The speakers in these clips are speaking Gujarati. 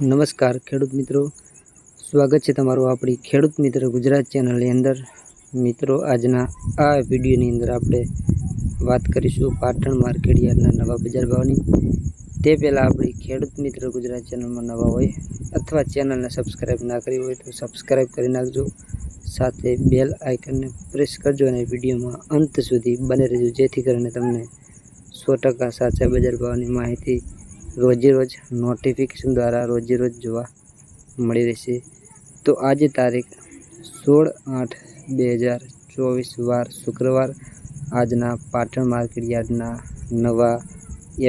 નમસ્કાર ખેડૂત મિત્રો. સ્વાગત છે તમારું આપણી ખેડૂત મિત્ર ગુજરાત ચેનલની અંદર. મિત્રો, આજના આ વિડીયોની અંદર આપણે વાત કરીશું પાટણ માર્કેટ યાર્ડના નવા બજાર ભાવની. તે પહેલાં આપણી ખેડૂત મિત્ર ગુજરાત ચેનલમાં નવા હોય અથવા ચેનલને સબસ્ક્રાઈબ ના કરી હોય તો સબસ્ક્રાઈબ કરી નાખજો. સાથે બેલ આઇકનને પ્રેસ કરજો અને વિડીયોમાં અંત સુધી બને રહેજો. જેથી કરીને તમને સો ટકા સાચા બજાર ભાવની માહિતી રોજે રોજ નોટિફિકેશન દ્વારા રોજે રોજ જોવા મળી રહેશે. તો આજે તારીખ સોળ આઠ બે હજાર ચોવીસ વાર શુક્રવાર. આજના પાટણ માર્કેટ યાર્ડના નવા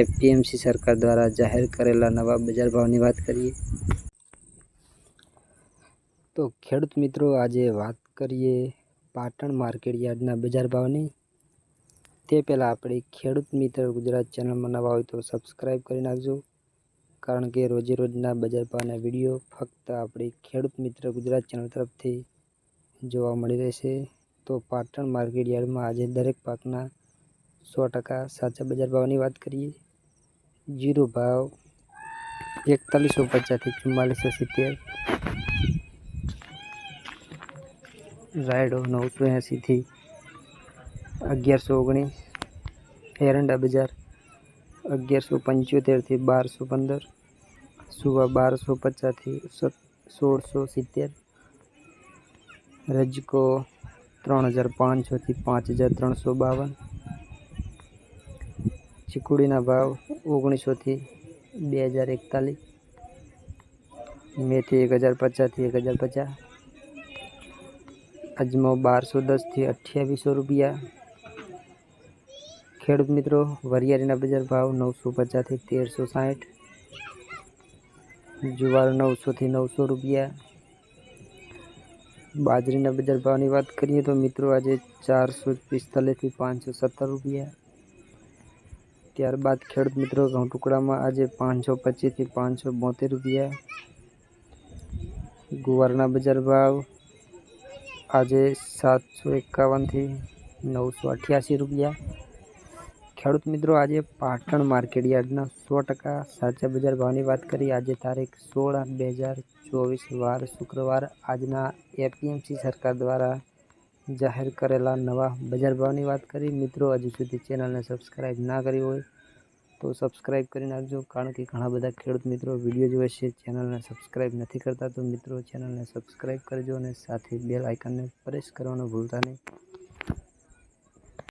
એપીએમસી સરકાર દ્વારા જાહેર કરેલા નવા બજાર ભાવની વાત કરીએ. તો ખેડૂત મિત્રો, આજે વાત કરીએ પાટણ માર્કેટ યાર્ડના બજાર ભાવની. તે પહેલાં આપણે ખેડૂત મિત્ર ગુજરાત ચેનલમાં નવા હોય તો સબસ્ક્રાઈબ કરી નાખજો. કારણ કે રોજે રોજના બજાર ભાવના વીડિયો ફક્ત આપણી ખેડૂત મિત્ર ગુજરાત ચેનલ તરફથી જોવા મળી રહેશે. તો પાટણ માર્કેટ યાર્ડમાં આજે દરેક પાકના સો ટકા સાચા બજાર ભાવની વાત કરીએ. જીરો ભાવ એકતાલીસો પચાસથી ચુમ્માલીસો સિત્તેર. રાયડો નવસો એંસીથી અગિયારસો ઓગણીસ. એરંડા બજાર અગિયારસો પંચોતેરથી બારસો પંદર, સુવા બારસો પચાસથી સોળસો સિત્તેર, રજકો ત્રણ હજાર પાંચસોથી પાંચ હજાર ત્રણસો બાવન, ચીકુડીના ભાવ ઓગણીસોથી બે હજાર એકતાલીસ, મેથી એક હજાર પચાસથી એક હજાર પચાસ, અજમો બારસો દસથી અઠ્યાવીસો રૂપિયા ખેડૂત મિત્રો, વરિયાળીના બજાર ભાવ નવસો પચાસથી તેરસો સાઠ, જુવાર નવસોથી નવસો રૂપિયા. બાજરીના બજાર ભાવની વાત કરીએ તો મિત્રો, આજે ચારસો પિસ્તાલીસથી પાંચસો સત્તર રૂપિયા. ત્યારબાદ ખેડૂત મિત્રો, ઘઉં ટુકડામાં આજે પાંચસો પચીસથી પાંચસો બોતેર રૂપિયા. ગુવારના બજાર ભાવ આજે સાતસો એકાવનથી નવસો અઠ્યાસી રૂપિયા. ખેડૂત મિત્રો, આજે પાટણ માર્કેટ યાર્ડના સો ટકા સાચા બજાર ભાવની વાત કરી. આજે તારીખ સોળ આઠ બે હજાર ચોવીસ, વાર શુક્રવાર. આજના એપીએમસી સરકાર દ્વારા જાહેર કરેલા નવા બજાર ભાવની વાત કરી. મિત્રો, હજુ સુધી ચેનલને સબસ્ક્રાઈબ ના કરી હોય તો સબસ્ક્રાઈબ કરી નાખજો, કારણ કે ઘણા બધા ખેડૂત મિત્રો વીડિયો જોવે છે. ચેનલને સબસ્ક્રાઈબ નથી કરતા તો મિત્રો, ચેનલને સબસ્ક્રાઈબ કરજો અને સાથે બેલ આઇકનને પ્રેસ કરવાનું ભૂલતા નહીં.